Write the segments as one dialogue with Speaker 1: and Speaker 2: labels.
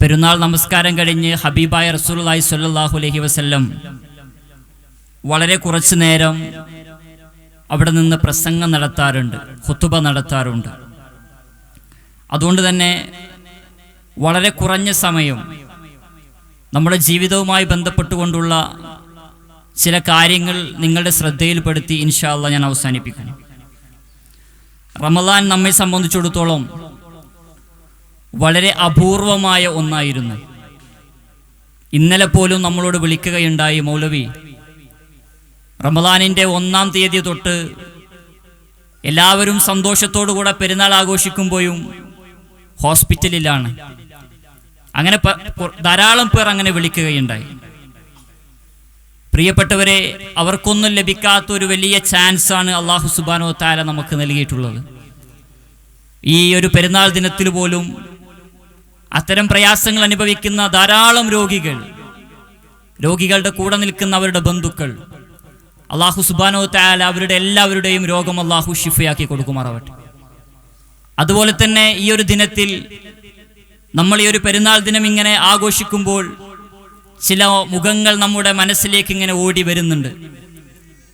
Speaker 1: പെരുന്നാൾ നമസ്കാരം കഴിഞ്ഞ് ഹബീബായ റസൂലി സ്വല്ലല്ലാഹു അലഹി വസ്ല്ലം വളരെ കുറച്ചു നേരം അവിടെ നിന്ന് പ്രസംഗം നടത്താറുണ്ട് ഹുത്തുബ നടത്താറുണ്ട്. അതുകൊണ്ട് തന്നെ വളരെ കുറഞ്ഞ സമയം നമ്മുടെ ജീവിതവുമായി ബന്ധപ്പെട്ടുകൊണ്ടുള്ള ചില കാര്യങ്ങൾ നിങ്ങളുടെ ശ്രദ്ധയിൽപ്പെടുത്തി ഇൻഷാല്ല ഞാൻ അവസാനിപ്പിക്കുന്നു. റമദാൻ നമ്മെ സംബന്ധിച്ചിടത്തോളം വളരെ അപൂർവമായ ഒന്നായിരുന്നു. ഇന്നലെ പോലും നമ്മളോട് വിളിക്കുകയുണ്ടായി മൗലവി റമദാനിന്റെ ഒന്നാം തീയതി തൊട്ട് എല്ലാവരും സന്തോഷത്തോടു കൂടെ പെരുന്നാൾ ആഘോഷിക്കുമ്പോഴും ഹോസ്പിറ്റലിലാണ്. അങ്ങനെ ധാരാളം പേർ അങ്ങനെ വിളിക്കുകയുണ്ടായി. പ്രിയപ്പെട്ടവരെ അവർക്കൊന്നും ലഭിക്കാത്ത ഒരു വലിയ ചാൻസ് ആണ് അള്ളാഹു സുബാനോ താര നമുക്ക് നൽകിയിട്ടുള്ളത്. ഈ ഒരു പെരുന്നാൾ ദിനത്തിൽ പോലും അത്തരം പ്രയാസങ്ങൾ അനുഭവിക്കുന്ന ധാരാളം രോഗികൾ രോഗികളുടെ കൂടെ നിൽക്കുന്ന അവരുടെ ബന്ധുക്കൾ. അള്ളാഹു സുബാനോ താല അവരുടെ എല്ലാവരുടെയും രോഗം അള്ളാഹു ഷിഫയാക്കി കൊടുക്കുമാറാവട്ടെ. അതുപോലെ തന്നെ ഈ ഒരു ദിനത്തിൽ നമ്മൾ ഈ ഒരു പെരുന്നാൾ ദിനം ഇങ്ങനെ ആഘോഷിക്കുമ്പോൾ ചില മുഖങ്ങൾ നമ്മുടെ മനസ്സിലേക്ക് ഇങ്ങനെ ഓടി വരുന്നുണ്ട്.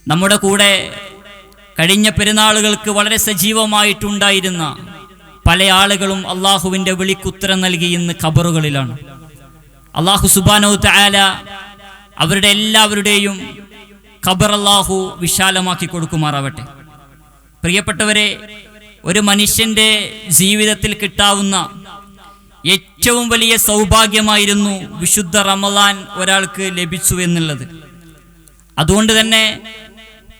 Speaker 1: നമ്മുടെ കൂടെ കഴിഞ്ഞ പെരുന്നാളുകൾക്ക് വളരെ സജീവമായിട്ടുണ്ടായിരുന്ന പല ആളുകളും അള്ളാഹുവിന്റെ വിളിക്കുത്തരം നൽകി ഇന്ന് ഖബറുകളിലാണ്. അള്ളാഹു സുബാനോ താല അവരുടെ എല്ലാവരുടെയും ഖബർ അള്ളാഹു വിശാലമാക്കി കൊടുക്കുമാറാവട്ടെ. പ്രിയപ്പെട്ടവരെ ഒരു മനുഷ്യന്റെ ജീവിതത്തിൽ കിട്ടാവുന്ന ഏറ്റവും വലിയ സൗഭാഗ്യമായിരുന്നു വിശുദ്ധ റമദാൻ ഒരാൾക്ക് ലഭിച്ചു എന്നുള്ളത്. അതുകൊണ്ട് തന്നെ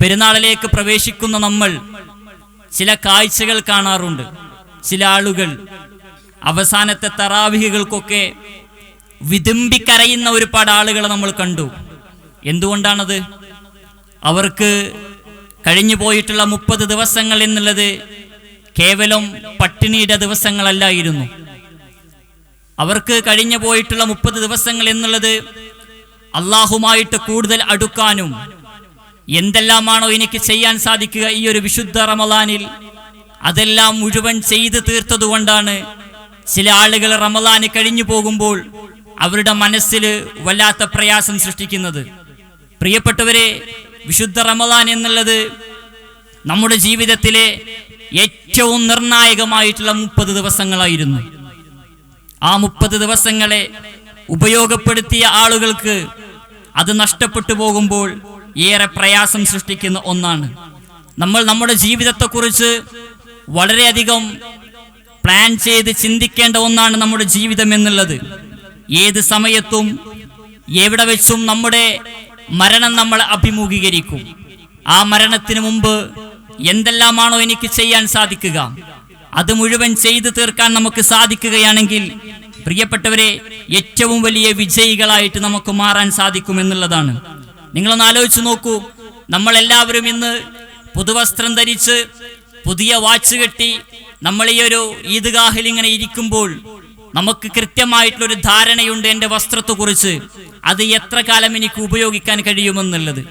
Speaker 1: പെരുന്നാളിലേക്ക് പ്രവേശിക്കുന്ന നമ്മൾ ചില കാഴ്ചകൾ കാണാറുണ്ട്. ചില ആളുകൾ അവസാനത്തെ തറാവിഹികൾക്കൊക്കെ വിതുമ്പിക്കരയുന്ന ഒരുപാട് ആളുകളെ നമ്മൾ കണ്ടു. എന്തുകൊണ്ടാണത്? അവർക്ക് കഴിഞ്ഞു പോയിട്ടുള്ള മുപ്പത് ദിവസങ്ങൾ എന്നുള്ളത് കേവലം പട്ടിണിയുടെ ദിവസങ്ങളല്ലായിരുന്നു. അവർക്ക് കഴിഞ്ഞു പോയിട്ടുള്ള മുപ്പത് ദിവസങ്ങൾ എന്നുള്ളത് അള്ളാഹുമായിട്ട് കൂടുതൽ അടുക്കാനും എന്തെല്ലാമാണോ എനിക്ക് ചെയ്യാൻ സാധിക്കുക ഈ ഒരു വിശുദ്ധ റമലാനിൽ അതെല്ലാം മുഴുവൻ ചെയ്തു തീർത്തതുകൊണ്ടാണ് ചില ആളുകൾ റമലാന് കഴിഞ്ഞു പോകുമ്പോൾ അവരുടെ മനസ്സിൽ വല്ലാത്ത പ്രയാസം സൃഷ്ടിക്കുന്നത്. പ്രിയപ്പെട്ടവരെ വിശുദ്ധ റമദാൻ എന്നുള്ളത് നമ്മുടെ ജീവിതത്തിലെ ഏറ്റവും നിർണായകമായിട്ടുള്ള മുപ്പത് ദിവസങ്ങളായിരുന്നു. ആ മുപ്പത് ദിവസങ്ങളെ ഉപയോഗപ്പെടുത്തിയ ആളുകൾക്ക് അത് നഷ്ടപ്പെട്ടു പോകുമ്പോൾ ഏറെ പ്രയാസം സൃഷ്ടിക്കുന്ന ഒന്നാണ്. നമ്മൾ നമ്മുടെ ജീവിതത്തെക്കുറിച്ച് വളരെയധികം പ്ലാൻ ചെയ്ത് ചിന്തിക്കേണ്ട ഒന്നാണ് നമ്മുടെ ജീവിതം എന്നുള്ളത്. ഏത് സമയത്തും എവിടെ വെച്ചും നമ്മുടെ മരണം നമ്മൾ അഭിമുഖീകരിക്കും. ആ മരണത്തിന് മുമ്പ് എന്തെല്ലാമാണോ എനിക്ക് ചെയ്യാൻ സാധിക്കുക അത് മുഴുവൻ ചെയ്തു തീർക്കാൻ നമുക്ക് സാധിക്കുകയാണെങ്കിൽ പ്രിയപ്പെട്ടവരെ ഏറ്റവും വലിയ വിജയികളായിട്ട് നമുക്ക് മാറാൻ സാധിക്കും എന്നുള്ളതാണ്. നിങ്ങളൊന്ന് ആലോചിച്ച് നോക്കൂ നമ്മളെല്ലാവരും ഇന്ന് പുതുവസ്ത്രം ധരിച്ച് പുതിയ വാച്ച് കെട്ടി നമ്മൾ ഈ ഒരു ഈദ്ഗാഹിൽ ഇങ്ങനെ ഇരിക്കുമ്പോൾ നമുക്ക് കൃത്യമായിട്ടുള്ളൊരു ധാരണയുണ്ട് എന്റെ വസ്ത്രത്തെക്കുറിച്ച്. അത് എത്ര കാലം എനിക്ക് ഉപയോഗിക്കാൻ കഴിയുമെന്നുള്ളത്.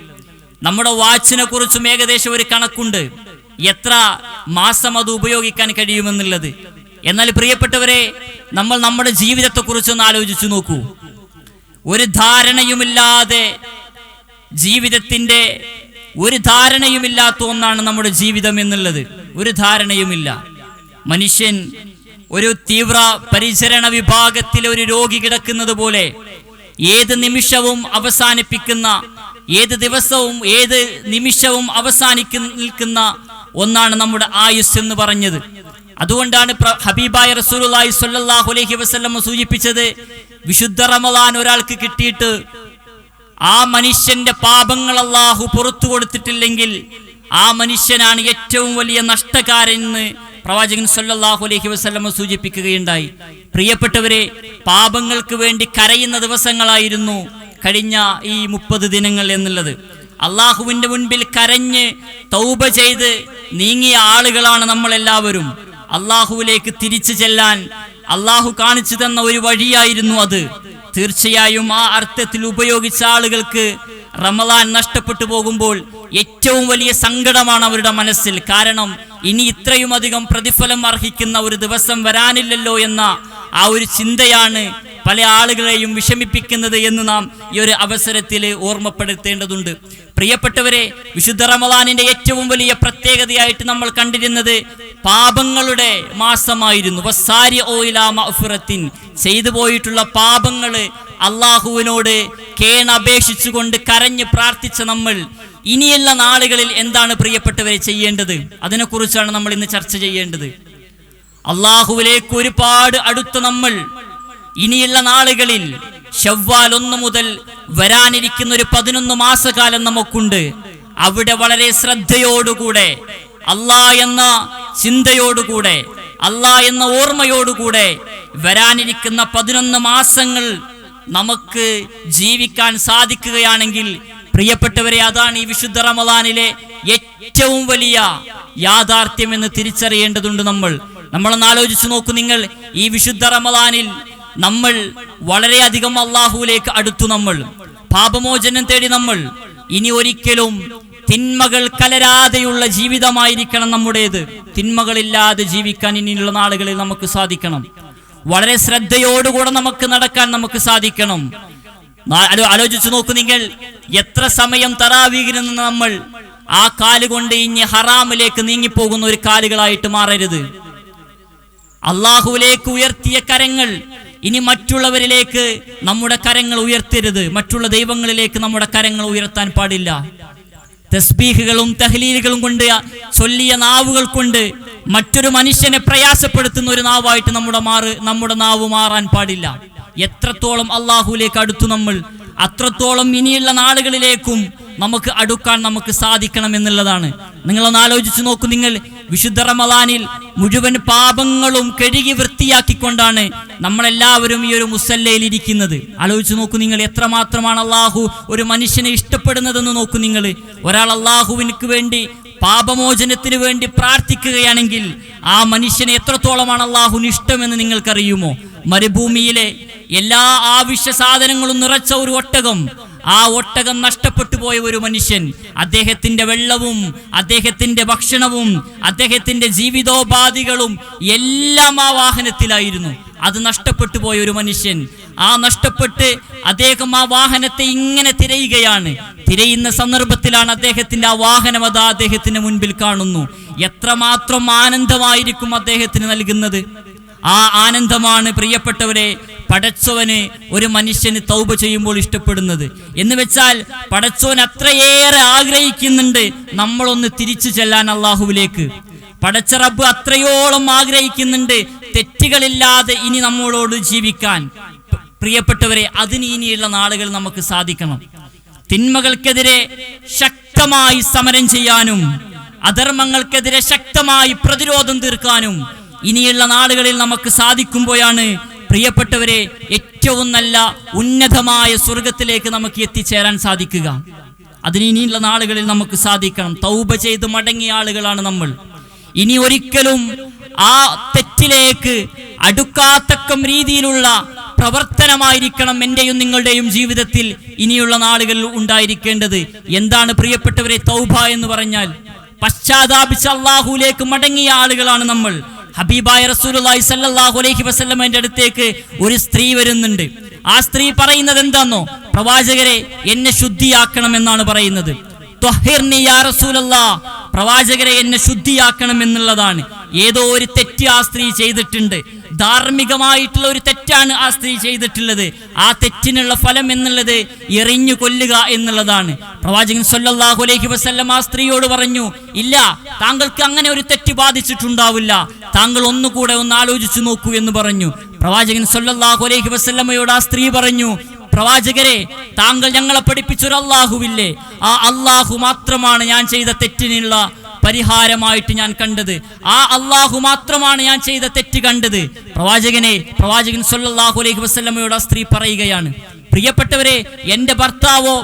Speaker 1: നമ്മുടെ വാച്ചിനെ കുറിച്ചും ഏകദേശം ഒരു കണക്കുണ്ട്. എത്ര മാസം അത് ഉപയോഗിക്കാൻ കഴിയുമെന്നുള്ളത്. എന്നാൽ പ്രിയപ്പെട്ടവരെ നമ്മൾ നമ്മുടെ ജീവിതത്തെക്കുറിച്ച് ഒന്ന് ആലോചിച്ചു നോക്കൂ. ഒരു ധാരണയുമില്ലാതെ ജീവിതത്തിന്റെ ഒരു ധാരണയുമില്ലാത്ത ഒന്നാണ് നമ്മുടെ ജീവിതം എന്നുള്ളത്. ഒരു ധാരണയുമില്ല. മനുഷ്യൻ ഒരു തീവ്ര പരിചരണ വിഭാഗത്തിൽ ഒരു രോഗി കിടക്കുന്നത് പോലെ ഏത് നിമിഷവും അവസാനിപ്പിക്കുന്ന ഏത് ദിവസവും ഏത് നിമിഷവും അവസാനിക്കു നിൽക്കുന്ന ഒന്നാണ് നമ്മുടെ ആയുസ് എന്ന് പറഞ്ഞത്. അതുകൊണ്ടാണ് ഹബീബായ റസൂലുള്ളാഹി സ്വല്ലല്ലാഹു അലൈഹി വസല്ലം സൂചിപ്പിച്ചത് വിശുദ്ധ റമദാൻ ഒരാൾക്ക് കിട്ടിയിട്ട് ആ മനുഷ്യന്റെ പാപങ്ങൾ അള്ളാഹു പുറത്തു കൊടുത്തിട്ടില്ലെങ്കിൽ ആ മനുഷ്യനാണ് ഏറ്റവും വലിയ നഷ്ടക്കാരെന്ന് പ്രവാചകൻ സല്ലാഹു അലഹി വസല്ലം സൂചിപ്പിക്കുകയുണ്ടായി. പ്രിയപ്പെട്ടവരെ പാപങ്ങൾക്ക് വേണ്ടി കരയുന്ന ദിവസങ്ങളായിരുന്നു കഴിഞ്ഞ ഈ മുപ്പത് ദിനങ്ങൾ എന്നുള്ളത്. അള്ളാഹുവിന്റെ മുൻപിൽ കരഞ്ഞ് തൗബ ചെയ്ത് നീങ്ങിയ ആളുകളാണ് നമ്മളെല്ലാവരും. അള്ളാഹുവിലേക്ക് തിരിച്ചു ചെല്ലാൻ അള്ളാഹു കാണിച്ചു തന്ന ഒരു വഴിയായിരുന്നു അത്. തീർച്ചയായും ആ അർത്ഥത്തിൽ ഉപയോഗിച്ച ആളുകൾക്ക് റമലാൻ നഷ്ടപ്പെട്ടു പോകുമ്പോൾ ഏറ്റവും വലിയ സങ്കടമാണ് അവരുടെ മനസ്സിൽ. കാരണം ഇനി ഇത്രയും അധികം പ്രതിഫലം അർഹിക്കുന്ന ഒരു ദിവസം വരാനില്ലല്ലോ എന്ന ആ ഒരു ചിന്തയാണ് പല ആളുകളെയും വിഷമിപ്പിക്കുന്നത് എന്ന് നാം ഈ ഒരു അവസരത്തിൽ ഓർമ്മപ്പെടുത്തേണ്ടതുണ്ട്. പ്രിയപ്പെട്ടവരെ വിശുദ്ധ റമദാനിന്റെ ഏറ്റവും വലിയ പ്രത്യേകതയായിട്ട് നമ്മൾ കണ്ടിരുന്നത് പാപങ്ങളുടെ മാസമായിരുന്നു. വസാരി ചെയ്തു പോയിട്ടുള്ള പാപങ്ങൾ അള്ളാഹുവിനോട് കേണപേക്ഷിച്ചുകൊണ്ട് കരഞ്ഞ് പ്രാർത്ഥിച്ച നമ്മൾ ഇനിയുള്ള നാളുകളിൽ എന്താണ് പ്രിയപ്പെട്ടവരെ ചെയ്യേണ്ടത്? അതിനെക്കുറിച്ചാണ് നമ്മൾ ഇന്ന് ചർച്ച ചെയ്യേണ്ടത്. അള്ളാഹുവിലേക്ക് ഒരുപാട് അടുത്ത് നമ്മൾ ഇനിയുള്ള നാളുകളിൽ ഷവ്വാൽ ഒന്ന് മുതൽ വരാനിരിക്കുന്ന ഒരു പതിനൊന്ന് മാസകാലം നമുക്കുണ്ട്. അവിടെ വളരെ ശ്രദ്ധയോടുകൂടെ അല്ലാ എന്ന ചിന്തയോടുകൂടെ അല്ലാ എന്ന ഓർമ്മയോടുകൂടെ വരാനിരിക്കുന്ന പതിനൊന്ന് മാസങ്ങൾ നമുക്ക് ജീവിക്കാൻ സാധിക്കുകയാണെങ്കിൽ പ്രിയപ്പെട്ടവരെ അതാണ് ഈ വിശുദ്ധ റമദാനിലെ ഏറ്റവും വലിയ യാഥാർത്ഥ്യം എന്ന് തിരിച്ചറിയേണ്ടതുണ്ട് നമ്മൾ. നമ്മളൊന്ന് ആലോചിച്ചു നോക്കൂ നിങ്ങൾ ഈ വിശുദ്ധ റമദാനിൽ നമ്മൾ വളരെയധികം അള്ളാഹുവിലേക്ക് അടുത്തു നമ്മൾ. പാപമോചനം തേടി നമ്മൾ. ഇനി ഒരിക്കലും തിന്മകൾ കലരാതെയുള്ള ജീവിതമായിരിക്കണം നമ്മുടേത്. തിന്മകളില്ലാതെ ജീവിക്കാൻ ഇനിയുള്ള നാളുകളിൽ നമുക്ക് സാധിക്കണം. വളരെ ശ്രദ്ധയോടുകൂടെ നമുക്ക് നടക്കാൻ നമുക്ക് സാധിക്കണം. ആലോചിച്ചു നോക്കൂ നിങ്ങൾ. എത്ര സമയം തറാവീകിരുന്ന നമ്മൾ ആ കാലുകൊണ്ട് ഇനി ഹറാമിലേക്ക് നീങ്ങിപ്പോകുന്ന ഒരു കാലുകളായിട്ട് മാറരുത്. അള്ളാഹുവിലേക്ക് ഉയർത്തിയ കരങ്ങൾ ഇനി മറ്റുള്ളവരിലേക്ക് നമ്മുടെ കരങ്ങൾ ഉയർത്തരുത്. മറ്റുള്ള ദൈവങ്ങളിലേക്ക് നമ്മുടെ കരങ്ങൾ ഉയർത്താൻ പാടില്ല. തസ്ബീഹുകളും തഹ്ലീലുകളും കൊണ്ട് ചൊല്ലിയ നാവുകൾ കൊണ്ട് മറ്റൊരു മനുഷ്യനെ പ്രയാസപ്പെടുത്തുന്ന ഒരു നാവായിട്ട് നമ്മുടെ മാറ് നമ്മുടെ നാവ് മാറാൻ പാടില്ല. എത്രത്തോളം അള്ളാഹുലേക്ക് അടുത്തു നമ്മൾ അത്രത്തോളം ഇനിയുള്ള നാളുകളിലേക്കും നമുക്ക് അടുക്കാൻ നമുക്ക് സാധിക്കണം എന്നുള്ളതാണ്. നിങ്ങളൊന്ന് ആലോചിച്ച് നോക്കൂ നിങ്ങൾ വിശുദ്ധ റമദാനിൽ മുഴുവൻ പാപങ്ങളും കഴുകി വൃത്തിയാക്കിക്കൊണ്ടാണ് നമ്മളെല്ലാവരും ഈ ഒരു മുസല്ലയിൽ ഇരിക്കുന്നത്. ആലോചിച്ച് നോക്കൂ നിങ്ങൾ എത്രമാത്രമാണ് അള്ളാഹു ഒരു മനുഷ്യനെ ഇഷ്ടപ്പെടുന്നതെന്ന് നോക്കൂ നിങ്ങൾ. ഒരാൾ അള്ളാഹുവിനക്ക് വേണ്ടി പാപമോചനത്തിന് വേണ്ടി പ്രാർത്ഥിക്കുകയാണെങ്കിൽ ആ മനുഷ്യനെ എത്രത്തോളമാണ് അള്ളാഹുവിന് ഇഷ്ടമെന്ന് നിങ്ങൾക്കറിയുമോ? മരുഭൂമിയിലെ എല്ലാ ആവശ്യ സാധനങ്ങളും നിറച്ച ഒരു ഒട്ടകം ആ ഒട്ടകം നഷ്ടപ്പെട്ടു പോയ ഒരു മനുഷ്യൻ അദ്ദേഹത്തിന്റെ വെള്ളവും അദ്ദേഹത്തിന്റെ ഭക്ഷണവും അദ്ദേഹത്തിന്റെ ജീവിതോപാധികളും എല്ലാം ആ വാഹനത്തിലായിരുന്നു. അത് നഷ്ടപ്പെട്ടു പോയ ഒരു മനുഷ്യൻ. ആ നഷ്ടപ്പെട്ട് അദ്ദേഹം ആ വാഹനത്തെ ഇങ്ങനെ തിരയുകയാണ്. തിരയുന്ന സന്ദർഭത്തിലാണ് അദ്ദേഹത്തിന്റെ ആ വാഹനം അത് അദ്ദേഹത്തിന് മുൻപിൽ കാണുന്നു. എത്രമാത്രം ആനന്ദമായിരിക്കും അദ്ദേഹത്തിന് നൽകുന്നത്. ആ ആനന്ദമാണ് പ്രിയപ്പെട്ടവരെ പടച്ചവന് ഒരു മനുഷ്യന് തൗബ ചെയ്യുമ്പോൾ ഇഷ്ടപ്പെടുന്നത്. എന്ന് വെച്ചാൽ പടച്ചവൻ അത്രയേറെ ആഗ്രഹിക്കുന്നുണ്ട് നമ്മളൊന്ന് തിരിച്ചു ചെല്ലാൻ അള്ളാഹുവിലേക്ക്. പടച്ച റബ്ബ് അത്രയോളം ആഗ്രഹിക്കുന്നുണ്ട് തെറ്റുകളില്ലാതെ ഇനി നമ്മളോട് ജീവിക്കാൻ. പ്രിയപ്പെട്ടവരെ അതിന് ഇനിയുള്ള നാളുകൾ നമുക്ക് സാധിക്കണം. തിന്മകൾക്കെതിരെ ശക്തമായി സമരം ചെയ്യാനും അധർമ്മങ്ങൾക്കെതിരെ ശക്തമായി പ്രതിരോധം തീർക്കാനും ഇനിയുള്ള നാളുകളിൽ നമുക്ക് സാധിക്കുമ്പോഴാണ് പ്രിയപ്പെട്ടവരെ ഏറ്റവും നല്ല ഉന്നതമായ സ്വർഗത്തിലേക്ക് നമുക്ക് എത്തിച്ചേരാൻ സാധിക്കുക. അതിന് ഇനിയുള്ള നാളുകളിൽ നമുക്ക് സാധിക്കണം. തൗബ ചെയ്ത് മടങ്ങിയ ആളുകളാണ് നമ്മൾ. ഇനി ഒരിക്കലും ആ തെറ്റിലേക്ക് അടുക്കാത്തക്കം രീതിയിലുള്ള പ്രവർത്തനമായിരിക്കണം എന്റെയും നിങ്ങളുടെയും ജീവിതത്തിൽ ഇനിയുള്ള നാളുകളിൽ ഉണ്ടായിരിക്കേണ്ടത്. എന്താണ് പ്രിയപ്പെട്ടവരെ തൗബ എന്ന് പറഞ്ഞാൽ? പശ്ചാത്താപിച്ച അള്ളാഹുലേക്ക് മടങ്ങിയ ആളുകളാണ് നമ്മൾ. ഹബീബായ റസൂലുള്ളാഹി സല്ലാഹു അലൈഹി വസല്ലമയുടെ അടുത്തേക്ക് ഒരു സ്ത്രീ വരുന്നുണ്ട്. ആ സ്ത്രീ പറയുന്നത് എന്താന്നോ? പ്രവാചകരെ എന്നെ ശുദ്ധിയാക്കണം എന്നാണ് പറയുന്നത് പ്രവാചകരെ എന്നെ ശുദ്ധിയാക്കണം എന്നുള്ളതാണ്. ഏതോ ഒരു തെറ്റ് ആ സ്ത്രീ ചെയ്തിട്ടുണ്ട്. ധാർമ്മികമായിട്ടുള്ള ഒരു തെറ്റാണ് ആ സ്ത്രീ ചെയ്തിട്ടുള്ളത്. ആ തെറ്റിനുള്ള ഫലം എന്നുള്ളത് എറിഞ്ഞു കൊല്ലുക എന്നുള്ളതാണ്. പ്രവാചകൻ സൊല്ലാഹു അലൈഹി വസല്ലം ആ സ്ത്രീയോട് പറഞ്ഞു ഇല്ല താങ്കൾക്ക് അങ്ങനെ ഒരു തെറ്റ് ബാധിച്ചിട്ടുണ്ടാവില്ല. താങ്കൾ ഒന്നുകൂടെ ഒന്ന് ആലോചിച്ചു നോക്കൂ എന്ന് പറഞ്ഞു. പ്രവാചകൻ സല്ലല്ലാഹു അലൈഹി വസല്ലമയോട് ആ സ്ത്രീ പറഞ്ഞു പ്രവാചകരെ താങ്കൾ ഞങ്ങളെ പഠിപ്പിച്ചൊരു അള്ളാഹുവില്ലേ ആ അള്ളാഹു മാത്രമാണ് ഞാൻ ചെയ്ത തെറ്റിനുള്ള പരിഹാരമായിട്ട് ഞാൻ കണ്ടത്. ആ അള്ളാഹു മാത്രമാണ് ഞാൻ ചെയ്ത തെറ്റ് കണ്ടത്. പ്രവാചകനെ പ്രവാചകൻ സല്ലല്ലാഹു അലൈഹി വസല്ലമയോട് ആ സ്ത്രീ പറയുകയാണ് പ്രിയപ്പെട്ടവരെ എന്റെ ഭർത്താവോ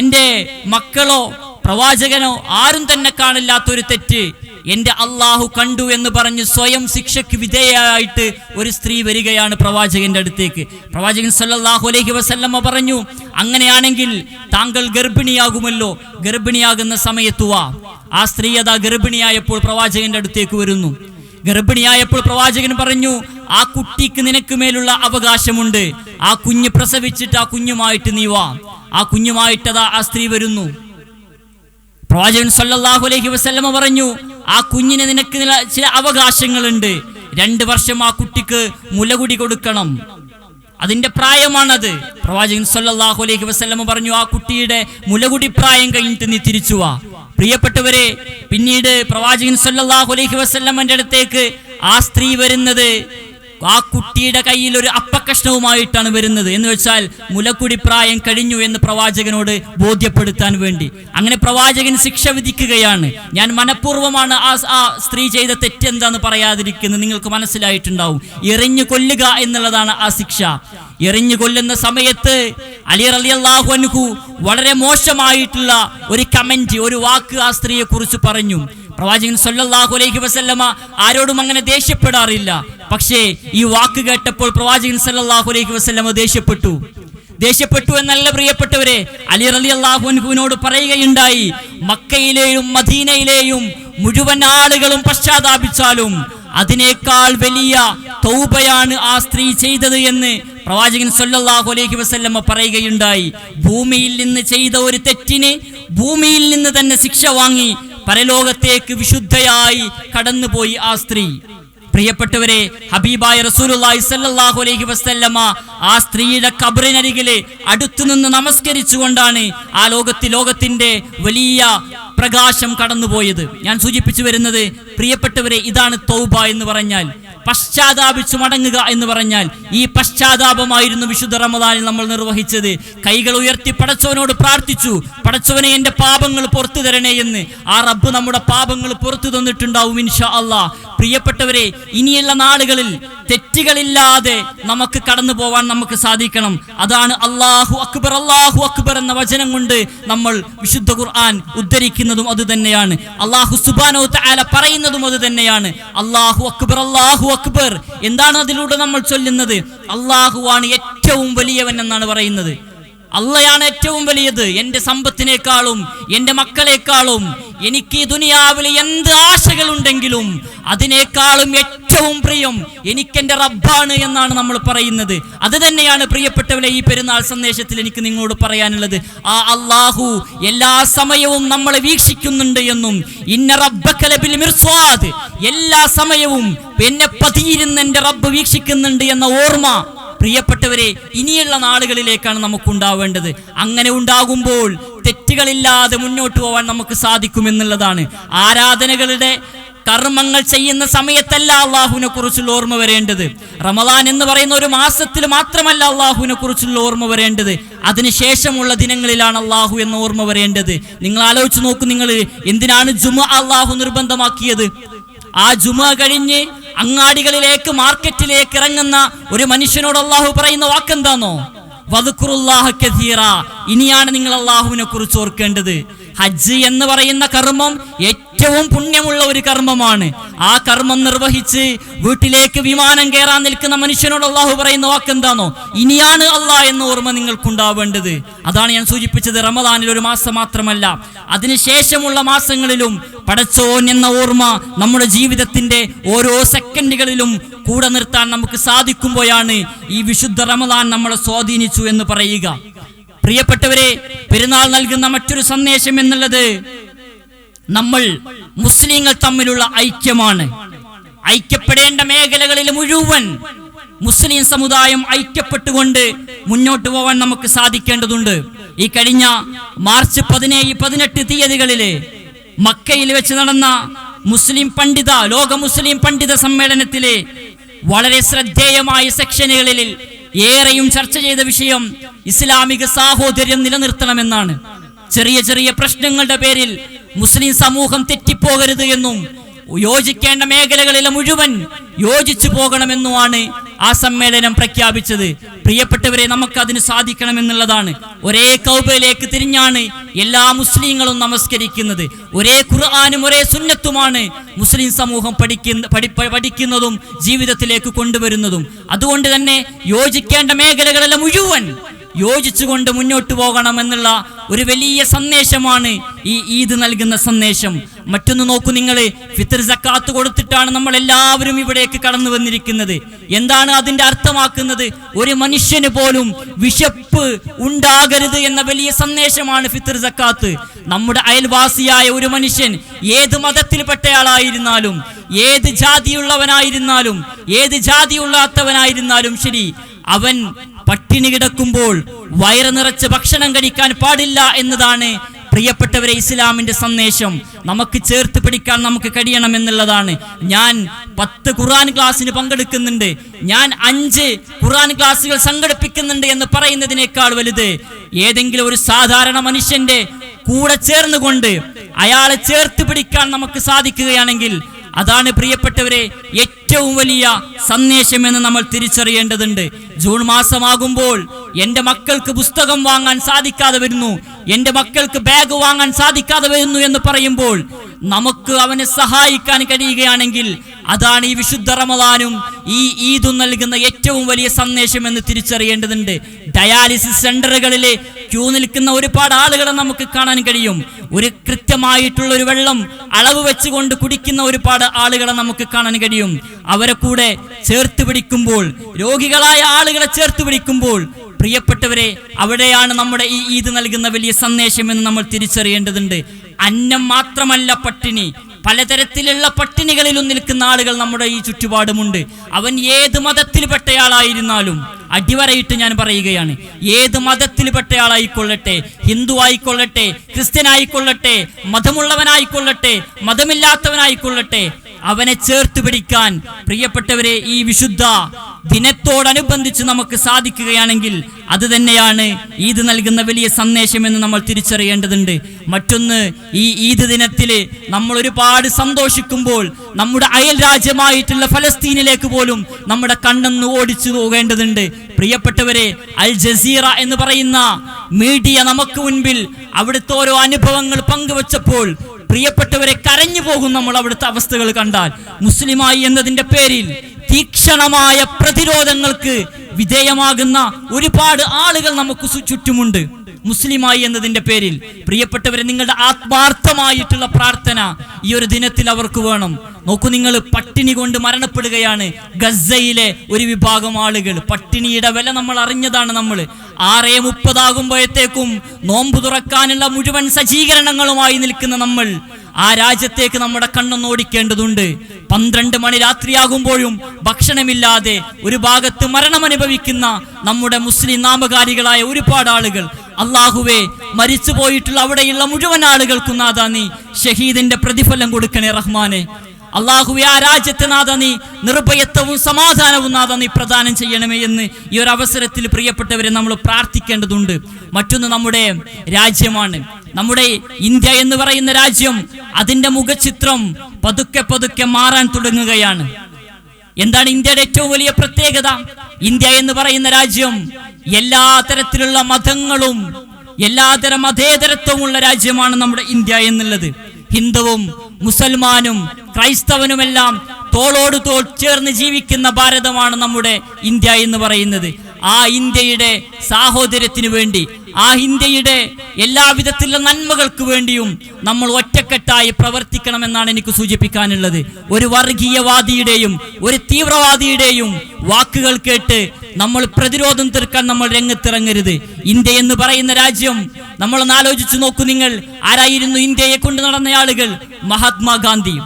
Speaker 1: എന്റെ മക്കളോ പ്രവാചകനോ ആരും തന്നെ കാണില്ലാത്ത ഒരു തെറ്റ്. എന്റെ അള്ളാഹു കണ്ടു എന്ന് പറഞ്ഞ് സ്വയം ശിക്ഷയ്ക്ക് വിധേയമായിട്ട് ഒരു സ്ത്രീ വരികയാണ് പ്രവാചകന്റെ അടുത്തേക്ക്. പ്രവാചകൻ സല്ലാഹു അലൈഹി വസല്ലമ്മ പറഞ്ഞു അങ്ങനെയാണെങ്കിൽ താങ്കൾ ഗർഭിണിയാകുമല്ലോ. ഗർഭിണിയാകുന്ന സമയത്തുവാ ആ സ്ത്രീ അതാ ഗർഭിണിയായപ്പോൾ പ്രവാചകന്റെ അടുത്തേക്ക് വരുന്നു. ഗർഭിണിയായപ്പോൾ പ്രവാചകൻ പറഞ്ഞു ആ കുട്ടിക്ക് നിനക്ക് മേലുള്ള അവകാശമുണ്ട്. ആ കുഞ്ഞ് പ്രസവിച്ചിട്ട് ആ കുഞ്ഞുമായിട്ട് നീ വാ. ആ കുഞ്ഞുമായിട്ട് അതാ ആ സ്ത്രീ വരുന്നു. പ്രവാചകൻ സല്ലാഹു അലൈഹി വസല്ലമ പറഞ്ഞു ആ കുഞ്ഞിന് നിനക്ക് ചില അവകാശങ്ങളുണ്ട്. രണ്ട് വർഷം ആ കുട്ടിക്ക് മുലകുടി കൊടുക്കണം. അതിന്റെ പ്രായമാണത്. പ്രവാചകൻ സല്ലല്ലാഹു അലൈഹി വസല്ലമ പറഞ്ഞു ആ കുട്ടിയുടെ മുലകുടി പ്രായം കഴിഞ്ഞിട്ട് നീ തിരിച്ചു വാ. പ്രിയപ്പെട്ടവരെ പിന്നീട് പ്രവാചകൻ സല്ലല്ലാഹു അലൈഹി വസല്ലമന്റെ അടുത്തേക്ക് ആ സ്ത്രീ വരുന്നത് ആ കുട്ടിയുടെ കയ്യിൽ ഒരു അപ്പക്കഷ്ണവുമായിട്ടാണ് വരുന്നത്. എന്ന് വെച്ചാൽ മുലക്കുടി പ്രായം കഴിഞ്ഞു എന്ന് പ്രവാചകനോട് ബോധ്യപ്പെടുത്താൻ വേണ്ടി. അങ്ങനെ പ്രവാചകൻ ശിക്ഷ വിധിക്കുകയാണ്. ഞാൻ മനഃപൂർവമാണ് ആ ആ സ്ത്രീ ചെയ്ത തെറ്റെന്താന്ന് പറയാതിരിക്കുന്നത് നിങ്ങൾക്ക് മനസ്സിലായിട്ടുണ്ടാവും. എറിഞ്ഞു കൊല്ലുക എന്നുള്ളതാണ് ആ ശിക്ഷ. എറിഞ്ഞു കൊല്ലുന്ന സമയത്ത് അലി റളിയല്ലാഹു അൻഹു വളരെ മോശമായിട്ടുള്ള ഒരു കമന്റ് ഒരു വാക്ക് ആ സ്ത്രീയെ കുറിച്ച് പറഞ്ഞു. പ്രവാചകൻ സല്ലല്ലാഹു അലൈഹി വസല്ലമ ആരോടും അങ്ങനെ ദേഷ്യപ്പെടാറില്ല. പക്ഷേ ഈ വാക്ക് കേട്ടപ്പോൾ പ്രവാചകൻ സല്ലല്ലാഹു അലൈഹി വസല്ലമ ദേഷ്യപ്പെട്ടു. ദേഷ്യപ്പെട്ടു എന്നല്ല പ്രിയപ്പെട്ടവരെ അലി റലി അള്ളാഹുവിനോട് പറയുകയുണ്ടായി മക്കയിലെയും മദീനയിലെയും മുഴുവൻ ആളുകളും പശ്ചാത്താപിച്ചാലും അതിനേക്കാൾ വലിയ തൗബയാണ് ആ സ്ത്രീ ചെയ്തത് എന്ന് പ്രവാചകൻ സല്ലല്ലാഹു അലൈഹി വസല്ലമ പറയുകയുണ്ടായി. ഭൂമിയിൽ നിന്ന് ചെയ്ത ഒരു തെറ്റിന് ഭൂമിയിൽ നിന്ന് തന്നെ ശിക്ഷ വാങ്ങി പരലോകത്തേക്ക് വിശുദ്ധയായി കടന്നുപോയി ആ സ്ത്രീ. പ്രിയപ്പെട്ടവരെ ഹബീബായ റസൂലുള്ളാഹി സ്വല്ലല്ലാഹു അലൈഹി വസല്ലമ ആ സ്ത്രീയുടെ കബറിനരികിലെ അടുത്തുനിന്ന് നമസ്കരിച്ചുകൊണ്ടാണ് ആ ലോകത്തി ലോകത്തിന്റെ വലിയ പ്രകാശം കടന്നുപോയത്. ഞാൻ സൂചിപ്പിച്ചു വരുന്നത് പ്രിയപ്പെട്ടവരെ ഇതാണ് തൗബ എന്ന് പറഞ്ഞാൽ. പശ്ചാത്താപിച്ചു മടങ്ങുക എന്ന് പറഞ്ഞാൽ ഈ പശ്ചാത്താപമായിരുന്നു വിശുദ്ധ റമദാനിൽ നമ്മൾ നിർവഹിച്ചത്. കൈകൾ ഉയർത്തി പടച്ചവനോട് പ്രാർത്ഥിച്ചു. പടച്ചവനെ എന്റെ പാപങ്ങൾ പുറത്തു തരണേ എന്ന്. ആ റബ്ബ് നമ്മുടെ പാപങ്ങൾ പുറത്തു തന്നിട്ടുണ്ടാവും ഇൻഷാ അല്ലാ പ്രിയപ്പെട്ടവരെ ഇനിയുള്ള നാളുകളിൽ തെറ്റുകളില്ലാതെ നമുക്ക് കടന്നു പോവാൻ നമുക്ക് സാധിക്കണം. അതാണ് അള്ളാഹു അക്ബർ അള്ളാഹു അക്ബർ എന്ന വചനം കൊണ്ട് നമ്മൾ വിശുദ്ധ ഖുർആൻ ഉദ്ധരിക്കുന്നതും അത് തന്നെയാണ്. അള്ളാഹു സുബാനോ താല പറയുന്നതും അത് തന്നെയാണ്. അള്ളാഹു അക്ബർ അള്ളാഹു അക്ബർ. എന്താണ് അതിലൂടെ നമ്മൾ ചൊല്ലുന്നത്? അള്ളാഹുവാണ് ഏറ്റവും വലിയവൻ എന്നാണ് പറയുന്നത്. അള്ളയാണ് ഏറ്റവും വലിയത്. എന്റെ സമ്പത്തിനേക്കാളും എന്റെ മക്കളെക്കാളും എനിക്ക് ഈ ദുനിയാവിൽ എന്ത് ആശകളുണ്ടെങ്കിലും അതിനേക്കാളും ഏറ്റവും പ്രിയം എനിക്കെന്റെ റബ്ബാണ് എന്നാണ് നമ്മൾ പറയുന്നത്. അത് തന്നെയാണ് പ്രിയപ്പെട്ടവരെ ഈ പെരുന്നാൾ സന്ദേശത്തിൽ എനിക്ക് നിങ്ങളോട് പറയാനുള്ളത്. ആ അള്ളാഹു എല്ലാ സമയവും നമ്മളെ വീക്ഷിക്കുന്നുണ്ട് എന്നും ഇന്ന റബ്ബക്കലബിൽ ലബിൽ മിർസ്വാദ് എല്ലാ സമയവും എന്നെ പതിയിരുന്ന എന്റെ റബ്ബ് വീക്ഷിക്കുന്നുണ്ട് എന്ന ഓർമ്മ പ്രിയപ്പെട്ടവരെ ഇനിയുള്ള നാളുകളിലേക്കാണ് നമുക്ക് ഉണ്ടാവേണ്ടത് അങ്ങനെ ഉണ്ടാകുമ്പോൾ തെറ്റുകളില്ലാതെ മുന്നോട്ട് പോകാൻ നമുക്ക് സാധിക്കുമെന്നുള്ളതാണ്. ആരാധനകളുടെ കർമ്മങ്ങൾ ചെയ്യുന്ന സമയത്തല്ല അള്ളാഹുവിനെ കുറിച്ചുള്ള ഓർമ്മ വരേണ്ടത്. റമദാൻ എന്ന് പറയുന്ന ഒരു മാസത്തിൽ മാത്രമല്ല അള്ളാഹുവിനെ കുറിച്ചുള്ള ഓർമ്മ വരേണ്ടത്. അതിനുശേഷമുള്ള ദിനങ്ങളിലാണ് അള്ളാഹു എന്ന ഓർമ്മ വരേണ്ടത്. നിങ്ങൾ ആലോചിച്ച് നോക്കൂ നിങ്ങൾ എന്തിനാണ് ജുമ അള്ളാഹു നിർബന്ധമാക്കിയത്? ആ ജുമ കഴിഞ്ഞ് അങ്ങാടികളിലേക്ക് മാർക്കറ്റിലേക്ക് ഇറങ്ങുന്ന ഒരു മനുഷ്യനോട് അള്ളാഹു പറയുന്ന വാക്കെന്താണോ ഇനിയാണ് നിങ്ങൾ അള്ളാഹുവിനെ കുറിച്ച് ഓർക്കേണ്ടത്. ഹജ്ജ് എന്ന് പറയുന്ന കർമ്മം ഏറ്റവും പുണ്യമുള്ള ഒരു കർമ്മമാണ്. ആ കർമ്മം നിർവഹിച്ച് വീട്ടിലേക്ക് വിമാനം കയറാൻ നിൽക്കുന്ന മനുഷ്യനോട് അള്ളാഹു പറയുന്ന വാക്കെന്താണോ ഇനിയാണ് അള്ളാഹ് എന്ന ഓർമ്മ നിങ്ങൾക്കുണ്ടാവേണ്ടത്. അതാണ് ഞാൻ സൂചിപ്പിച്ചത് റമദാനിൽ ഒരു മാസം മാത്രമല്ല. അതിനുശേഷമുള്ള മാസങ്ങളിലും പടച്ചോൻ എന്ന ഓർമ്മ നമ്മുടെ ജീവിതത്തിന്റെ ഓരോ സെക്കൻഡുകളിലും കൂടെ നിർത്താൻ നമുക്ക് സാധിക്കുമ്പോഴാണ് ഈ വിശുദ്ധ റമദാൻ നമ്മളെ സ്വാധീനിച്ചു എന്ന് പറയുക. പ്രിയപ്പെട്ടവരെ പെരുന്നാൾ നൽകുന്ന മറ്റൊരു സന്ദേശം എന്നുള്ളത് നമ്മൾ മുസ്ലിങ്ങൾ തമ്മിലുള്ള ഐക്യമാണ്. ഐക്യപ്പെടേണ്ട മേഖലകളിൽ മുഴുവൻ മുസ്ലിം സമുദായം ഐക്യപ്പെട്ടുകൊണ്ട് മുന്നോട്ട് പോവാൻ നമുക്ക് സാധിക്കേണ്ടതുണ്ട്. ഈ കഴിഞ്ഞ മാർച്ച് പതിനേഴ് പതിനെട്ട് തീയതികളിൽ മക്കയിൽ വെച്ച് നടന്ന മുസ്ലിം പണ്ഡിത ലോക മുസ്ലിം പണ്ഡിത സമ്മേളനത്തിലെ വളരെ ശ്രദ്ധേയമായ സെക്ഷനുകളിൽ ഏറെയും ചർച്ച ചെയ്ത വിഷയം ഇസ്ലാമിക സാഹോദര്യം നിലനിർത്തണമെന്നാണ്. ചെറിയ ചെറിയ പ്രശ്നങ്ങളുടെ പേരിൽ മുസ്ലിം സമൂഹം തെറ്റിപ്പോകരുത് എന്നും യോജിക്കേണ്ട മേഖലകളിലെ മുഴുവൻ യോജിച്ചു പോകണമെന്നുമാണ് ആ സമ്മേളനം പ്രഖ്യാപിച്ചത്. പ്രിയപ്പെട്ടവരെ നമുക്ക് അതിന് സാധിക്കണമെന്നുള്ളതാണ്. ഒരേ കൗബയിലേക്ക് തിരിഞ്ഞാണ് എല്ലാ മുസ്ലിങ്ങളും നമസ്കരിക്കുന്നത്. ഒരേ ഖുർആാനും ഒരേ സുന്നത്തുമാണ് മുസ്ലിം സമൂഹം പഠിക്കുന്ന പഠി പഠിക്കുന്നതും ജീവിതത്തിലേക്ക് കൊണ്ടുവരുന്നതും. അതുകൊണ്ട് തന്നെ യോജിക്കേണ്ട മേഖലകളിലെ മുഴുവൻ യോജിച്ചുകൊണ്ട് മുന്നോട്ട് പോകണം എന്നുള്ള ഒരു വലിയ സന്ദേശമാണ് ഈ ഈദ് നൽകുന്ന സന്ദേശം. മറ്റൊന്ന് നോക്കൂ നിങ്ങൾ ഫിത്തർ സക്കാത്ത് കൊടുത്തിട്ടാണ് നമ്മൾ എല്ലാവരും ഇവിടേക്ക് കടന്നു വന്നിരിക്കുന്നത്. എന്താണ് അതിന്റെ അർത്ഥമാക്കുന്നത്? ഒരു മനുഷ്യന് പോലും വിശപ്പ് ഉണ്ടാകരുത് എന്ന വലിയ സന്ദേശമാണ് ഫിത്തർ സക്കാത്ത്. നമ്മുടെ അയൽവാസിയായ ഒരു മനുഷ്യൻ ഏത് മതത്തിൽപ്പെട്ടയാളായിരുന്നാലും ഏത് ജാതിയുള്ളവനായിരുന്നാലും ഏത് ജാതിയുള്ളാത്തവനായിരുന്നാലും ശരി അവൻ പട്ടിണി കിടക്കുമ്പോൾ വയറ് നിറച്ച് ഭക്ഷണം കഴിക്കാൻ പാടില്ല എന്നതാണ് പ്രിയപ്പെട്ടവരെ ഇസ്ലാമിന്റെ സന്ദേശം. നമുക്ക് ചേർത്ത് പിടിക്കാൻ നമുക്ക് കഴിയണം എന്നുള്ളതാണ്. ഞാൻ പത്ത് ഖുർആൻ ക്ലാസ്സിന് പങ്കെടുക്കുന്നുണ്ട്. ഞാൻ അഞ്ച് ഖുർആൻ ക്ലാസ്സുകൾ സംഘടിപ്പിക്കുന്നുണ്ട് എന്ന് പറയുന്നതിനേക്കാൾ വലുത്. ഏതെങ്കിലും ഒരു സാധാരണ മനുഷ്യന്റെ കൂടെ ചേർന്നുകൊണ്ട് അയാളെ ചേർത്ത് പിടിക്കാൻ നമുക്ക് സാധിക്കുകയാണെങ്കിൽ അതാണ് പ്രിയപ്പെട്ടവരെ ഏറ്റവും വലിയ സന്ദേശമെന്ന് നമ്മൾ തിരിച്ചറിയേണ്ടതുണ്ട്. ജൂൺ മാസമാകുമ്പോൾ എന്റെ മക്കൾക്ക് പുസ്തകം വാങ്ങാൻ സാധിക്കാതെ വരുന്നു. എന്റെ മക്കൾക്ക് ബാഗ് വാങ്ങാൻ സാധിക്കാതെ വരുന്നു എന്ന് പറയുമ്പോൾ നമുക്ക് അവനെ സഹായിക്കാൻ കഴിയുകയാണെങ്കിൽ അതാണ് ഈ വിശുദ്ധ റമദാനും ഈ ഈദും നൽകുന്ന ഏറ്റവും വലിയ സന്ദേശം എന്ന് തിരിച്ചറിയേണ്ടതുണ്ട്. ഡയാലിസിസ് സെന്ററുകളിലെ ക്യൂ നിൽക്കുന്ന ഒരുപാട് ആളുകളെ നമുക്ക് കാണാൻ കഴിയും. ഒരു കൃത്യമായിട്ടുള്ള ഒരു വെള്ളം അളവ് വെച്ചുകൊണ്ട് കുടിക്കുന്ന ഒരുപാട് ആളുകളെ നമുക്ക് കാണാൻ കഴിയും. അവരെ കൂടെ ചേർത്ത് പിടിക്കുമ്പോൾ രോഗികളായ ആളുകളെ ചേർത്ത് പിടിക്കുമ്പോൾ പ്രിയപ്പെട്ടവരെ അവിടെയാണ് നമ്മുടെ ഈ ഈദ് നൽകുന്ന വലിയ സന്ദേശം എന്ന് നമ്മൾ തിരിച്ചറിയേണ്ടതുണ്ട്. അന്നം മാത്രമല്ല പട്ടിണി പലതരത്തിലുള്ള പട്ടിണികളിലും നിൽക്കുന്ന ആളുകൾ നമ്മുടെ ഈ ചുറ്റുപാടുമുണ്ട്. അവൻ ഏത് മതത്തിൽപ്പെട്ടയാളായിരുന്നാലും അടിവരയിട്ട് ഞാൻ പറയുകയാണ്. ഏത് മതത്തിൽപ്പെട്ടയാളായിക്കൊള്ളട്ടെ ഹിന്ദു ആയിക്കൊള്ളട്ടെ ക്രിസ്ത്യൻ ആയിക്കൊള്ളട്ടെ മതമുള്ളവനായിക്കൊള്ളട്ടെ മതമില്ലാത്തവനായിക്കൊള്ളട്ടെ അവനെ ചേർത്ത് പിടിക്കാൻ പ്രിയപ്പെട്ടവരെ ഈ വിശുദ്ധ ദിനത്തോടനുബന്ധിച്ച് നമുക്ക് സാധിക്കുകയാണെങ്കിൽ അത് തന്നെയാണ് ഈദ് നൽകുന്ന വലിയ സന്ദേശമെന്ന് നമ്മൾ തിരിച്ചറിയേണ്ടതുണ്ട്. മറ്റൊന്ന് ഈ ഈദ് ദിനത്തിൽ നമ്മൾ ഒരുപാട് സന്തോഷിക്കുമ്പോൾ നമ്മുടെ അയൽ രാജ്യമായിട്ടുള്ള ഫലസ്തീനിലേക്ക് പോലും നമ്മുടെ കണ്ണെന്ന് ഓടിച്ചു പോകേണ്ടതുണ്ട്. പ്രിയപ്പെട്ടവരെ അൽ ജസീറ എന്ന് പറയുന്ന മീഡിയ നമുക്ക് മുൻപിൽ അവിടുത്തെ ഓരോ അനുഭവങ്ങൾ പങ്കുവച്ചപ്പോൾ പ്രിയപ്പെട്ടവരെ കരഞ്ഞു പോകും നമ്മൾ അവിടുത്തെ അവസ്ഥകൾ കണ്ടാൽ. മുസ്ലിമായി എന്നതിന്റെ പേരിൽ തീക്ഷണമായ പ്രതിരോധങ്ങൾക്ക് വിധേയമാകുന്ന ഒരുപാട് ആളുകൾ നമുക്ക് ചുറ്റുമുണ്ട്. മുസ്ലിമായി എന്നതിന്റെ പേരിൽ. പ്രിയപ്പെട്ടവരെ നിങ്ങളുടെ ആത്മാർത്ഥമായിട്ടുള്ള പ്രാർത്ഥന ഈ ഒരു ദിനത്തിൽ അവർക്ക് വേണം. നോക്കൂ നിങ്ങൾ പട്ടിണി കൊണ്ട് മരണപ്പെടുകയാണ്. ഗസയിലെ ഒരു വിഭാഗം ആളുകൾ. പട്ടിണിയുടെ വില നമ്മൾ അറിഞ്ഞതാണ് നമ്മൾ. ആറേ മുപ്പതാകുമ്പോഴത്തേക്കും നോമ്പ് തുറക്കാനുള്ള മുഴുവൻ സജ്ജീകരണങ്ങളുമായി നിൽക്കുന്ന നമ്മൾ. ആ രാജ്യത്തേക്ക് നമ്മുടെ കണ്ണൊന്ന് ഓടിക്കേണ്ടതുണ്ട്. പന്ത്രണ്ട് മണി രാത്രിയാകുമ്പോഴും ഭക്ഷണമില്ലാതെ ഒരു ഭാഗത്ത് മരണമനുഭവിക്കുന്ന നമ്മുടെ മുസ്ലിം നാമകാരികളായ ഒരുപാട് ആളുകൾ. അള്ളാഹുവെ മരിച്ചു പോയിട്ടുള്ള അവിടെയുള്ള മുഴുവൻ ആളുകൾക്കും നാദാ നീ ഷഹീദിന്റെ പ്രതിഫലം കൊടുക്കണേ റഹ്മാനെ. അള്ളാഹുവെ ആ രാജ്യത്തെ നാഥ നീ നിർഭയത്വവും സമാധാനവും നാഥ നീ പ്രദാനം ചെയ്യണമേ എന്ന് ഈ ഒരു അവസരത്തിൽ പ്രിയപ്പെട്ടവരെ നമ്മൾ പ്രാർത്ഥിക്കേണ്ടതുണ്ട്. മറ്റൊന്ന് നമ്മുടെ രാജ്യമാണ്. നമ്മുടെ ഇന്ത്യ എന്ന് പറയുന്ന രാജ്യം അതിന്റെ മുഖചിത്രം പതുക്കെ പതുക്കെ മാറാൻ തുടങ്ങുകയാണ്. എന്താണ് ഇന്ത്യയുടെ ഏറ്റവും വലിയ പ്രത്യേകത? ഇന്ത്യ എന്ന് പറയുന്ന രാജ്യം എല്ലാ തരത്തിലുള്ള മതങ്ങളും എല്ലാതരം മതേതരത്വമുള്ള രാജ്യമാണ് നമ്മുടെ ഇന്ത്യ എന്നുള്ളത്. ഹിന്ദുവും മുസൽമാനും ക്രൈസ്തവനുമെല്ലാം തോളോട് തോൾ ചേർന്ന് ജീവിക്കുന്ന ഭാരതമാണ് നമ്മുടെ ഇന്ത്യ എന്ന് പറയുന്നത്. ആ ഇന്ത്യയുടെ സാഹോദര്യത്തിനു വേണ്ടി ആ ഇന്ത്യയുടെ എല്ലാവിധത്തിലുള്ള നന്മകൾക്ക് വേണ്ടിയും നമ്മൾ ഒറ്റക്കെട്ടായി പ്രവർത്തിക്കണമെന്നാണ് എനിക്ക് സൂചിപ്പിക്കാനുള്ളത്. ഒരു വർഗീയവാദിയുടെയും ഒരു തീവ്രവാദിയുടെയും വാക്കുകൾ കേട്ട് നമ്മൾ പ്രതിരോധം തീർക്കാൻ നമ്മൾ രംഗത്തിറങ്ങരുത്. ഇന്ത്യ എന്ന് പറയുന്ന രാജ്യം നമ്മൾ ആലോചിച്ചു നോക്കൂ നിങ്ങൾ ആരായിരുന്നു ഇന്ത്യയെ കൊണ്ടു നടന്ന ആളുകൾ മഹാത്മാഗാന്ധി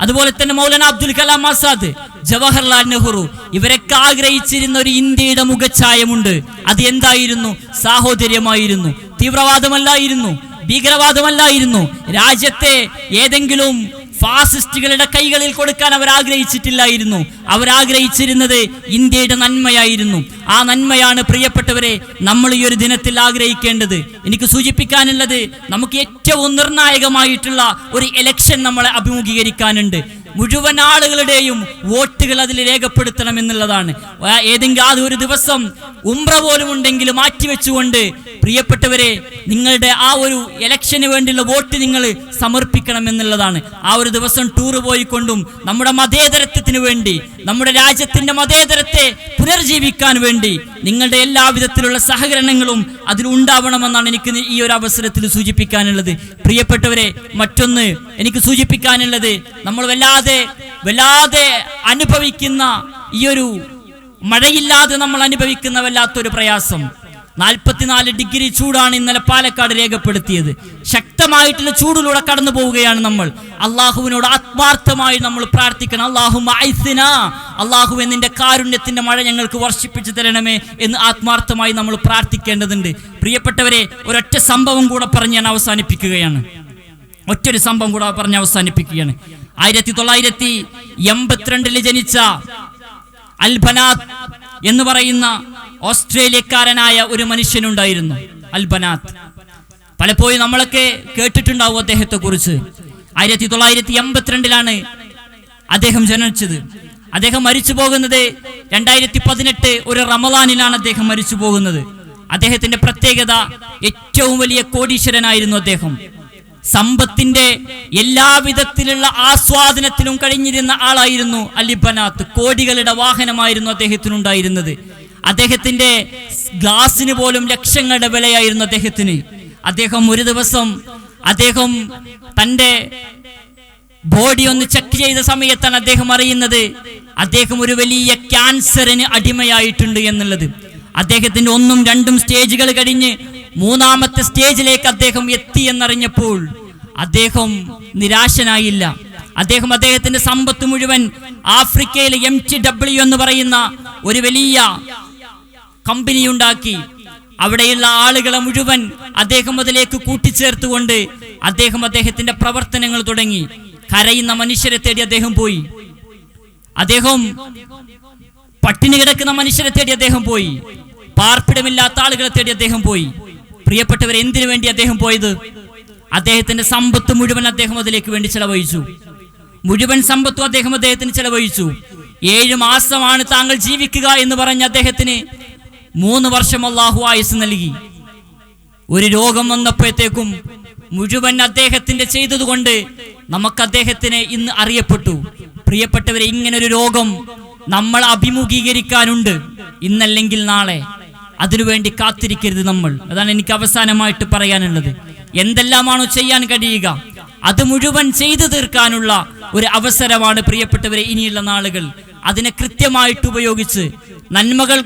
Speaker 1: അതുപോലെ തന്നെ മൗലാന അബ്ദുൽ കലാം ആസാദ്. ജവഹർലാൽ നെഹ്റു ഇവരൊക്കെ ആഗ്രഹിച്ചിരുന്ന ഒരു ഇന്ത്യയുടെ മുഖച്ഛായമുണ്ട്. അത് എന്തായിരുന്നു സാഹോദര്യമായിരുന്നു. തീവ്രവാദമല്ലായിരുന്നു. ഭീകരവാദമല്ലായിരുന്നു. രാജ്യത്തെ ഏതെങ്കിലും ഫാസിസ്റ്റുകളുടെ കൈകളിൽ കൊടുക്കാൻ അവർ ആഗ്രഹിച്ചിട്ടില്ലായിരുന്നു. അവർ ആഗ്രഹിച്ചിരുന്നത് ഇന്ത്യയുടെ നന്മയായിരുന്നു. ആ നന്മയാണ് പ്രിയപ്പെട്ടവരെ നമ്മൾ ഈ ഒരു ദിനത്തിൽ ആഗ്രഹിക്കേണ്ടത്. എനിക്ക് സൂചിപ്പിക്കാനുള്ളത് നമുക്ക് ഏറ്റവും നിർണായകമായിട്ടുള്ള ഒരു ഇലക്ഷൻ നമ്മളെ അഭിമുഖീകരിക്കാനുണ്ട്. മുഴുവൻ ആളുകളുടെയും വോട്ടുകൾ അതിൽ രേഖപ്പെടുത്തണം എന്നുള്ളതാണ്. ഏതെങ്കിലും ആ ഒരു ദിവസം ഉംറ പോലും ഉണ്ടെങ്കിൽ മാറ്റിവെച്ചുകൊണ്ട് പ്രിയപ്പെട്ടവരെ നിങ്ങളുടെ ആ ഒരു ഇലക്ഷന് വേണ്ടിയുള്ള വോട്ട് നിങ്ങൾ സമർപ്പിക്കണം എന്നുള്ളതാണ്. ആ ഒരു ദിവസം ടൂർ പോയിക്കൊണ്ടും നമ്മുടെ മതേതരത്വത്തിന് വേണ്ടി നമ്മുടെ രാജ്യത്തിന്റെ മതേതരത്തെ പുനർജീവിക്കാൻ വേണ്ടി നിങ്ങളുടെ എല്ലാ വിധത്തിലുള്ള സഹകരണങ്ങളും അതിലുണ്ടാവണമെന്നാണ് എനിക്ക് ഈ ഒരു അവസരത്തിൽ സൂചിപ്പിക്കാനുള്ളത്. പ്രിയപ്പെട്ടവരെ മറ്റൊന്ന് എനിക്ക് സൂചിപ്പിക്കാനുള്ളത് നമ്മൾ വല്ലാതെ വല്ലാതെ അനുഭവിക്കുന്ന ഈ ഒരു മഴയില്ലാതെ നമ്മൾ അനുഭവിക്കുന്ന വല്ലാത്തൊരു പ്രയാസം. നാൽപ്പത്തിനാല് ഡിഗ്രി ചൂടാണ് ഇന്നലെ പാലക്കാട് രേഖപ്പെടുത്തിയത്. ശക്തമായിട്ടുള്ള ചൂടിലൂടെ കടന്നു പോവുകയാണ് നമ്മൾ. അള്ളാഹുവിനോട് ആത്മാർത്ഥമായി നമ്മൾ പ്രാർത്ഥിക്കണം. അള്ളാഹു അള്ളാഹു എന്നിന്റെ കാരുണ്യത്തിന്റെ മഴ ഞങ്ങൾക്ക് വർഷിപ്പിച്ചു തരണമേ എന്ന് ആത്മാർത്ഥമായി നമ്മൾ പ്രാർത്ഥിക്കേണ്ടതുണ്ട്. പ്രിയപ്പെട്ടവരെ ഒരൊറ്റ സംഭവം കൂടെ പറഞ്ഞ് ഞാൻ അവസാനിപ്പിക്കുകയാണ്. ഒറ്റൊരു സംഭവം കൂടെ പറഞ്ഞ് അവസാനിപ്പിക്കുകയാണ്. ആയിരത്തി തൊള്ളായിരത്തി എൺപത്തിരണ്ടിൽ ജനിച്ച അൽബനാഥ് എന്ന് പറയുന്ന ഓസ്ട്രേലിയക്കാരനായ ഒരു മനുഷ്യനുണ്ടായിരുന്നു അൽബനാത്ത് പലപ്പോഴും നമ്മളൊക്കെ കേട്ടിട്ടുണ്ടാവും അദ്ദേഹത്തെ കുറിച്ച് ആയിരത്തി തൊള്ളായിരത്തി എൺപത്തിരണ്ടിലാണ് അദ്ദേഹം ജനിച്ചത്. അദ്ദേഹം മരിച്ചു പോകുന്നത് രണ്ടായിരത്തി പതിനെട്ട് ഒരു റമദാനിലാണ് അദ്ദേഹം മരിച്ചു പോകുന്നത് അദ്ദേഹത്തിന്റെ പ്രത്യേകത ഏറ്റവും വലിയ കോടീശ്വരനായിരുന്നു അദ്ദേഹം. സമ്പത്തിന്റെ എല്ലാവിധത്തിലുള്ള ആസ്വാദനത്തിലും കഴിഞ്ഞിരുന്ന ആളായിരുന്നു അലിബനാത്ത് കോടികളുടെ വാഹനമായിരുന്നു അദ്ദേഹത്തിനുണ്ടായിരുന്നത്. അദ്ദേഹത്തിന്റെ ഗ്ലാസിന് പോലും ലക്ഷങ്ങളുടെ വിലയായിരുന്നു അദ്ദേഹത്തിന്. അദ്ദേഹം ഒരു ദിവസം അദ്ദേഹം തന്റെ ബോഡി ഒന്ന് ചെക്ക് ചെയ്ത സമയത്താണ് അദ്ദേഹം അറിയുന്നത് അദ്ദേഹം ഒരു വലിയ ക്യാൻസറിന് അടിമയായിട്ടുണ്ട് എന്നുള്ളത്. അദ്ദേഹത്തിന്റെ ഒന്നും രണ്ടും സ്റ്റേജുകൾ കഴിഞ്ഞ് മൂന്നാമത്തെ സ്റ്റേജിലേക്ക് അദ്ദേഹം എത്തി എന്നറിഞ്ഞപ്പോൾ അദ്ദേഹം നിരാശനായില്ല. അദ്ദേഹം അദ്ദേഹത്തിന്റെ സമ്പത്ത് മുഴുവൻ ആഫ്രിക്കയിലെ എം ടി ഡബ്ല്യു എന്ന് പറയുന്ന ഒരു വലിയ കമ്പനി ഉണ്ടാക്കി അവിടെയുള്ള ആളുകളെ മുഴുവൻ അദ്ദേഹം അതിലേക്ക് കൂട്ടിച്ചേർത്തുകൊണ്ട് അദ്ദേഹം അദ്ദേഹത്തിന്റെ പ്രവർത്തനങ്ങൾ തുടങ്ങി. കരയുന്ന മനുഷ്യരെ തേടി അദ്ദേഹം പോയി. അദ്ദേഹം പട്ടിണി കിടക്കുന്ന മനുഷ്യരെ തേടി അദ്ദേഹം പോയി. പാർപ്പിടമില്ലാത്ത ആളുകളെ തേടി അദ്ദേഹം പോയി. പ്രിയപ്പെട്ടവർ എന്തിനു വേണ്ടി അദ്ദേഹം പോയത്? അദ്ദേഹത്തിന്റെ സമ്പത്ത് മുഴുവൻ അദ്ദേഹം അതിലേക്ക് വേണ്ടി ചെലവഴിച്ചു. മുഴുവൻ സമ്പത്തും അദ്ദേഹം അദ്ദേഹത്തിന് ചെലവഴിച്ചു. ഏഴ് മാസമാണ് താങ്കൾ ജീവിക്കുക എന്ന് പറഞ്ഞ അദ്ദേഹത്തിന് മൂന്ന് വർഷം അള്ളാഹു ആയുസ് നൽകി. ഒരു രോഗം വന്നപ്പോഴത്തേക്കും മുഴുവൻ അദ്ദേഹത്തിന്റെ ചെയ്തതുകൊണ്ട് നമുക്ക് അദ്ദേഹത്തിനെ ഇന്ന് അറിയപ്പെട്ടു. പ്രിയപ്പെട്ടവരെ ഇങ്ങനൊരു രോഗം നമ്മൾ അഭിമുഖീകരിക്കാനുണ്ട്. ഇന്നല്ലെങ്കിൽ നാളെ. അതിനുവേണ്ടി കാത്തിരിക്കരുത് നമ്മൾ. അതാണ് എനിക്ക് അവസാനമായിട്ട് പറയാനുള്ളത്. എന്തെല്ലാമാണോ ചെയ്യാൻ കഴിയുക? അത് മുഴുവൻ ചെയ്തു തീർക്കാനുള്ള ഒരു അവസരമാണ് പ്രിയപ്പെട്ടവരെ ഇനിയുള്ള നാളുകൾ. അതിനെ കൃത്യമായിട്ട് ഉപയോഗിച്ച് നന്മകൾ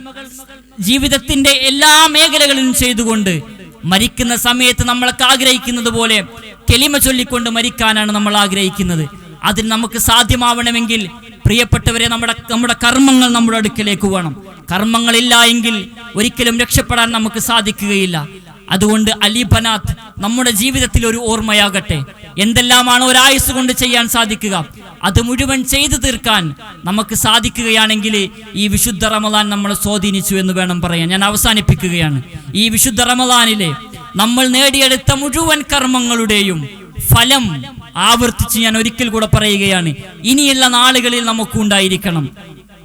Speaker 1: ജീവിതത്തിന്റെ എല്ലാ മേഖലകളിലും ചെയ്തുകൊണ്ട് മരിക്കുന്ന സമയത്ത് നമ്മളൊക്കെ ആഗ്രഹിക്കുന്നത് പോലെ കെളിമ ചൊല്ലിക്കൊണ്ട് മരിക്കാനാണ് നമ്മൾ ആഗ്രഹിക്കുന്നത്. അതിന് നമുക്ക് സാധ്യമാവണമെങ്കിൽ പ്രിയപ്പെട്ടവരെ നമ്മുടെ നമ്മുടെ കർമ്മങ്ങൾ നമ്മുടെ അടുക്കലേക്ക് വേണം കർമ്മങ്ങളില്ല എങ്കിൽ ഒരിക്കലും രക്ഷപ്പെടാൻ നമുക്ക് സാധിക്കുകയില്ല. അതുകൊണ്ട് അലിബനാഥ് നമ്മുടെ ജീവിതത്തിൽ ഒരു ഓർമ്മയാകട്ടെ. എന്തെല്ലാമാണോ ഒരായുസ് കൊണ്ട് ചെയ്യാൻ സാധിക്കുക? അത് മുഴുവൻ ചെയ്തു തീർക്കാൻ നമുക്ക് സാധിക്കുകയാണെങ്കിൽ ഈ വിശുദ്ധ റമദാൻ നമ്മളെ സ്വാധീനിച്ചു എന്ന് വേണം പറയാൻ. ഞാൻ അവസാനിപ്പിക്കുകയാണ്. ഈ വിശുദ്ധ റമദാനിലെ നമ്മൾ നേടിയെടുത്ത മുഴുവൻ കർമ്മങ്ങളുടെയും ഫലം ആവർത്തിച്ച് ഞാൻ ഒരിക്കൽ കൂടെ പറയുകയാണ്. ഇനിയുള്ള നാളുകളിൽ നമുക്കുണ്ടായിരിക്കണം.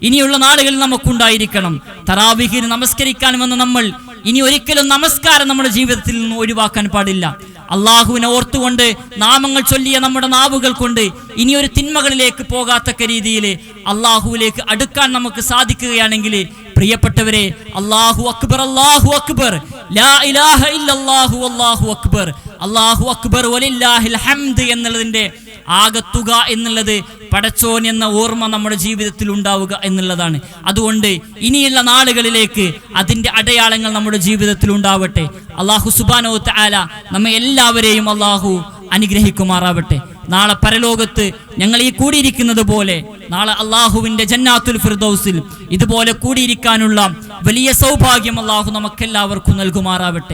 Speaker 1: ഇനിയുള്ള നാളുകളിൽ നമുക്കുണ്ടായിരിക്കണം. തറാവിഹിന് നമസ്കരിക്കാൻ വന്ന നമ്മൾ ഇനി ഒരിക്കലും നമസ്കാരം നമ്മുടെ ജീവിതത്തിൽ നിന്ന് ഒഴിവാക്കാൻ പാടില്ല. അള്ളാഹുവിനെ ഓർത്തുകൊണ്ട് നാമങ്ങൾ ചൊല്ലിയ നമ്മുടെ നാവുകൾ കൊണ്ട് ഇനിയൊരു തിന്മകളിലേക്ക് പോകാത്തക്ക രീതിയിൽ അള്ളാഹുവിലേക്ക് അടുക്കാൻ നമുക്ക് സാധിക്കുകയാണെങ്കിൽ പ്രിയപ്പെട്ടവരെ അള്ളാഹു അക്ബർ അള്ളാഹു അക്ബർ. ലാ ഇലാഹ ഇല്ലല്ലാഹു അല്ലാഹു അക്ബർ. അള്ളാഹു അക്ബർ വലില്ലാഹിൽ ഹംദ് എന്നുള്ളതിന്റെ ആകത്തുക എന്നുള്ളത് പടച്ചോൻ എന്ന ഓർമ്മ നമ്മുടെ ജീവിതത്തിൽ ഉണ്ടാവുക എന്നുള്ളതാണ്. അതുകൊണ്ട് ഇനിയുള്ള നാളുകളിലേക്ക് അതിന്റെ അടയാളങ്ങൾ നമ്മുടെ ജീവിതത്തിൽ ഉണ്ടാവട്ടെ. അള്ളാഹു സുബാനോ താല നമ്മെ എല്ലാവരെയും അള്ളാഹു അനുഗ്രഹിക്കുമാറാവട്ടെ. നാളെ പരലോകത്ത് ഞങ്ങൾ ഈ കൂടിയിരിക്കുന്നത് പോലെ നാളെ അള്ളാഹുവിന്റെ ജന്നാത്തുൽ ഫിർദൌസിൽ ഇതുപോലെ കൂടിയിരിക്കാനുള്ള വലിയ സൗഭാഗ്യം അള്ളാഹു നമുക്കെല്ലാവർക്കും നൽകുമാറാവട്ടെ.